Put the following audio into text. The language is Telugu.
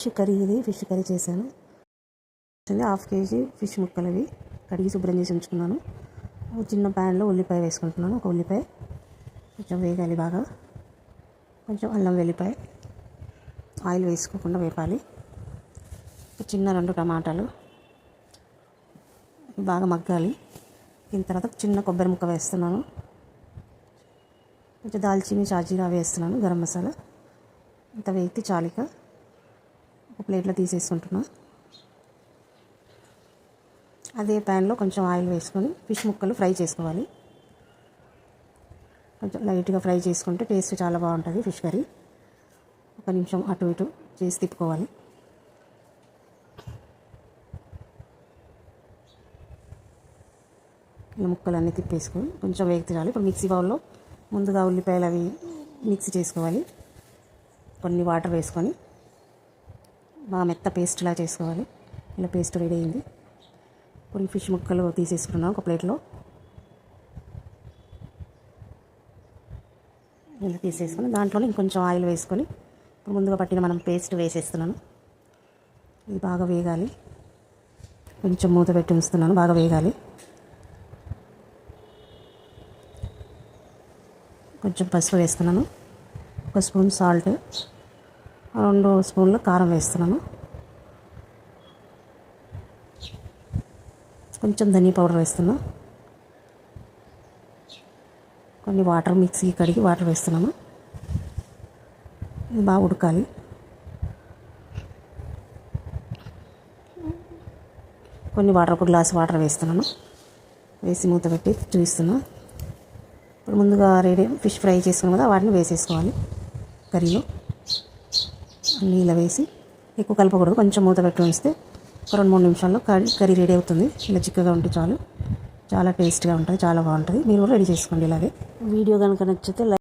ఫిష్ కర్రీ ఇది ఫిష్ కర్రీ చేశాను. హాఫ్ కేజీ ఫిష్ ముక్కలు అవి కడిగి శుభ్రం చేసి ఉంచుకున్నాను. చిన్న ప్యాన్లో ఉల్లిపాయ వేసుకుంటున్నాను. ఒక ఉల్లిపాయ కొంచెం వేగాలి బాగా. కొంచెం అల్లం వెల్లిపాయ ఆయిల్ వేసుకోకుండా వేపాలి. చిన్న రెండు టమాటాలు బాగా మగ్గాలి. దీని తర్వాత చిన్న కొబ్బరి ముక్క వేస్తున్నాను. కొంచెం దాల్చిని షాజీరా వేస్తున్నాను గరం మసాలా. ఇంత వేయితే చాలిక. ఒక ప్లేట్లో తీసేసుకుంటున్నాం. అదే ప్యాన్లో కొంచెం ఆయిల్ వేసుకొని ఫిష్ ముక్కలు ఫ్రై చేసుకోవాలి. కొంచెం లైట్గా ఫ్రై చేసుకుంటే టేస్ట్ చాలా బాగుంటుంది ఫిష్ కర్రీ. ఒక నిమిషం అటు ఇటు చేసి తిప్పుకోవాలి. ఇలా ముక్కలన్నీ తిప్పేసుకొని కొంచెం వేగితే చాలు ఇప్పుడు మిక్సీ బౌల్లో ముందుగా ఉల్లిపాయలు అవి మిక్సీ చేసుకోవాలి. కొన్ని వాటర్ వేసుకొని బాగా మెత్త పేస్ట్లా చేసుకోవాలి. ఇలా పేస్ట్ రెడీ అయింది. కొన్ని ఫిష్ ముక్కలు తీసేసుకున్నాం ఒక ప్లేట్లో. ఇలా తీసేసుకుని దాంట్లోనే ఇంకొంచెం ఆయిల్ వేసుకొని ఇప్పుడు ముందుగా పట్టిన మనం పేస్ట్ వేసేస్తున్నాను. ఇది బాగా వేగాలి. కొంచెం మూత పెట్టి ఉంచుతున్నాను బాగా వేగాలి. కొంచెం పసుపు వేస్తున్నాను ఒక స్పూన్ సాల్ట్. రెండు స్పూన్లు కారం వేస్తున్నాను. కొంచెం ధనియా పౌడర్ వేస్తున్నా. కొన్ని వాటర్ మిక్సీ కడిగి వాటర్ వేస్తున్నాను. ఇది బాగా ఉడకాలి. కొన్ని వాటర్ ఒక గ్లాస్ వాటర్ వేస్తున్నాను. వేసి మూత పెట్టి చూపిస్తున్నా. ఇప్పుడు ముందుగా రెడీ ఫిష్ ఫ్రై చేసుకున్నాం కదా వాటిని వేసేసుకోవాలి. కర్రీలో. నీళ్ళ వేసి ఎక్కువ కలపకూడదు. కొంచెం మూత పెట్టి ఉంచితే ఒక రెండు మూడు నిమిషాల్లో కర్రీ కర్రీ రెడీ అవుతుంది. ఇలా చిక్కగా ఉంటే చాలు. చాలా టేస్ట్గా ఉంటుంది చాలా బాగుంటుంది. మీరు కూడా రెడీ చేసుకోండి ఇలాగే. వీడియో కనుక నచ్చితే